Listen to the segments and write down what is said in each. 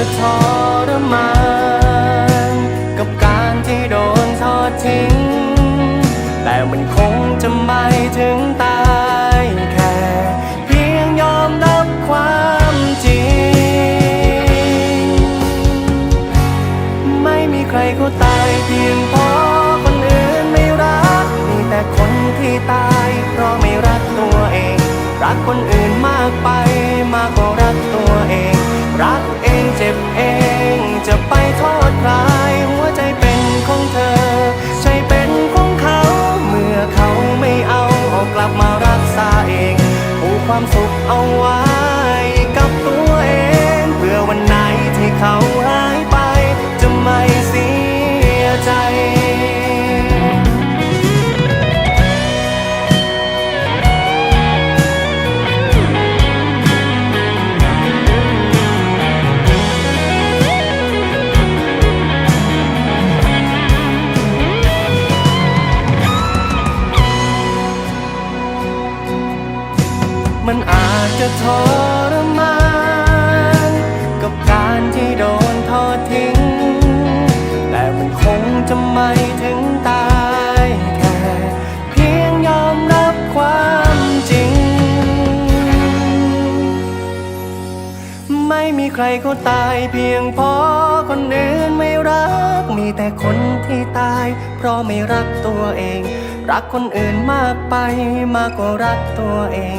จะทรมาน เขาให้ เขาตายเพียงเพราะคนอื่นไม่รัก มีแต่คนที่ตาย เพราะไม่รักตัวเอง รักคนอื่นมากไปมากกว่ารักตัวเอง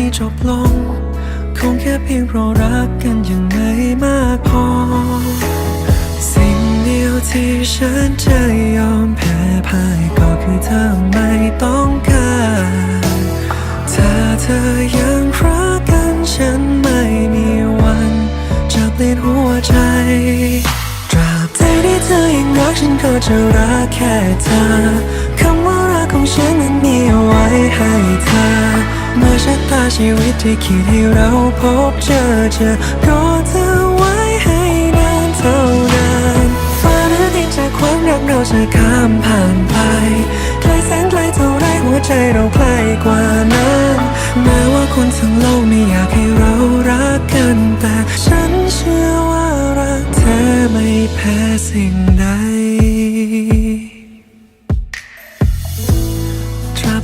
ที่จบลง คงแค่เพียงเพราะรักกันยังไม่มากพอ สิ่งเดียวที่ฉันจะยอมแพ้พ่ายก็คือเธอไม่ต้องการถ้าเธอยังรักกันฉันไม่มีวันจะเปลี่ยนหัวใจตราบใดที่เธอยังรักฉันก็จะรักแค่เธอคำว่ารักของฉันนั้นมีไว้ให้เธอะตาชีวิตที่คิดให้เราพบเจอเจอก็เธอไว้ให้นานเท่านานฟ้าหรือดินจากความรักเราจะข้ามผ่านไปไกลแสนไกลเท่าไรหัวใจเราใกล้กว่านั้นแม้ว่าคนทั้งโลกไม่อยากให้เรารักกันแต่ฉันเชื่อว่ารักเธอไม่แพ้สิ่งใด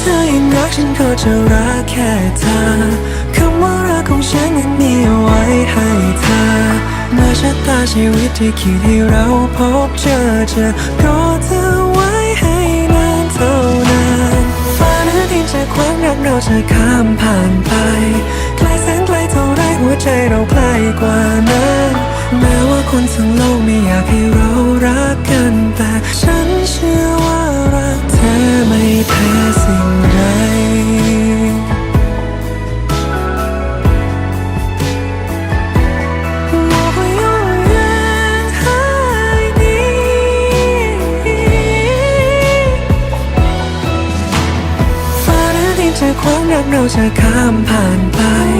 เธอยังรักฉันก็จะรักแค่เธอคำว่ารักของฉันนั้นมีเอาไว้ให้เธอเมื่อชะตาชีวิตที่คิดให้เราพบเจอเจอก็เธอไว้ให้นานเท่านานฟ้าหรือดินจากความรักเราจะข้ามผ่านไปไกลแสนไกลเท่าไรหัวใจเราใกล้กว่านั้นแม้ว่าคนทั้งโลกไม่อยากให้เรารักกันแต่ฉันเชื่อว่ารักเธอไม่ ค่สิ่งใดความรักเราจะข้ามผ่านไป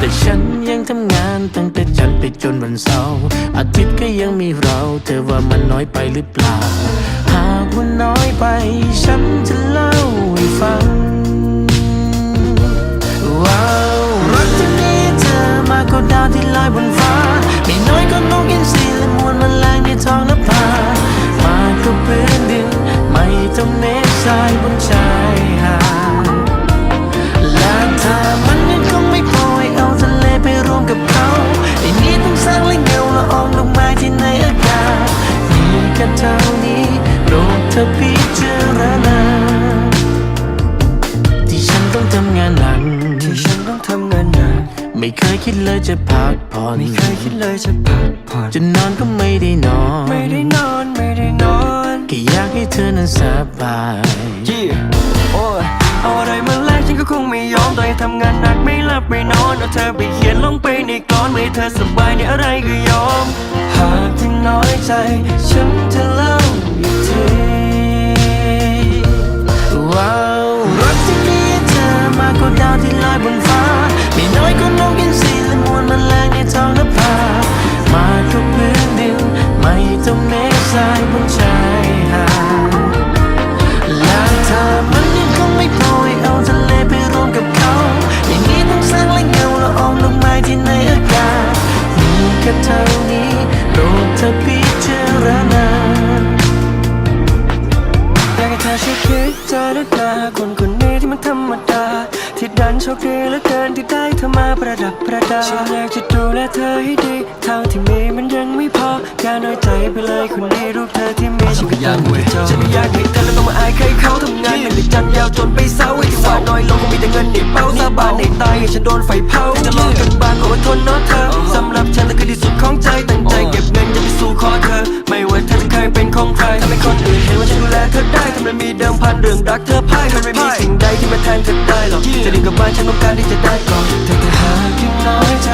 แต่ฉันยังทำงานตั้งแต่จันทร์ไปจนวันเสาร์อาทิตย์ก็ยังมีเรา เธอว่ามันน้อยไปหรือเปล่า หากว่าน้อยไป ฉันจะเล่าให้ฟัง ว้าวรักที่มีเธอมากกว่าดาวที่ลอยบนฟ้า ไม่น้อยก็นกอินทรีและมวลมันแมลงในท้องนภามากกว่าพื้นดิน ไม่ต้องเมฆทรายบนชายหาด และเงาละอองลงมาที่ในอากาศมีแค่เท่านี้โปรดเธอพิจารณาที่ฉันต้องทำงานหนักที่ฉันต้องทำงานหนักไม่เคยคิดเลยจะพักผ่อนไม่เคยคิดเลยจะพักผ่อนจะนอนก็ไม่ได้นอน ไม่ได้นอนไม่ได้นอนแค่อยากให้เธอนั้นสบายยี่โอ้ยเอาอะไรมาแล ก็คงไม่ยอมต่อให้ทำงานหนักไม่หลับไม่นอนเอาเธอไปเขียนลงไปในกลอนไม่เธอสบายในอะไรก็ยอม หากที่น้อยใจ ฉันจะเล่าอีกทีว้าวรักที่มีเธอมากกว่าดาวที่ลอยบนฟ้า ไม่น้อยก็นกอินทรีละมวลแมลงในท้องนภามากกว่าพื้นดินไม่ต้องเมฆทรายบนชาย โชคดีเหลือเกินที่ได้เธอมาประดับประดาฉันอยากจะดูแลเธอให้ดีเท่าที่มีมันยังไม่พออย่าน้อยใจไปเลยคนนี้รูปเธ อที่มีฉันก็ยังไม่จบฉันไม่อยากให้เธอแล้วต้องมาอายใครเขาทำงานหนักถึงจันทร์ยาวจนไปเศร้าไอ้ที่ว่าน้อยลงคงมีแต่เงินในเป้าสาบานในตายให้ฉันโดนไฟเผาจะลองกันบ้างก็อดทนเนาะเธอสำหรับฉันเธอคือที่สุดของใจตั้งใจเก็บเงินจะไปสู่ขอเธอ ไม่ว่าเธอจะเคยเป็นของใครทำให้คนอื่นเห็นว่าฉันดูแลเธอได้ทำไมมีเดิมพันเรื่องรักเธอพ่ายมันไม่มีสิ่งใดที่มาแทนเธอได้หรอกจะดีกับบ้านฉันต้องการที่จะได้ก่อนแต่ถ้าหากยังน้อยใจ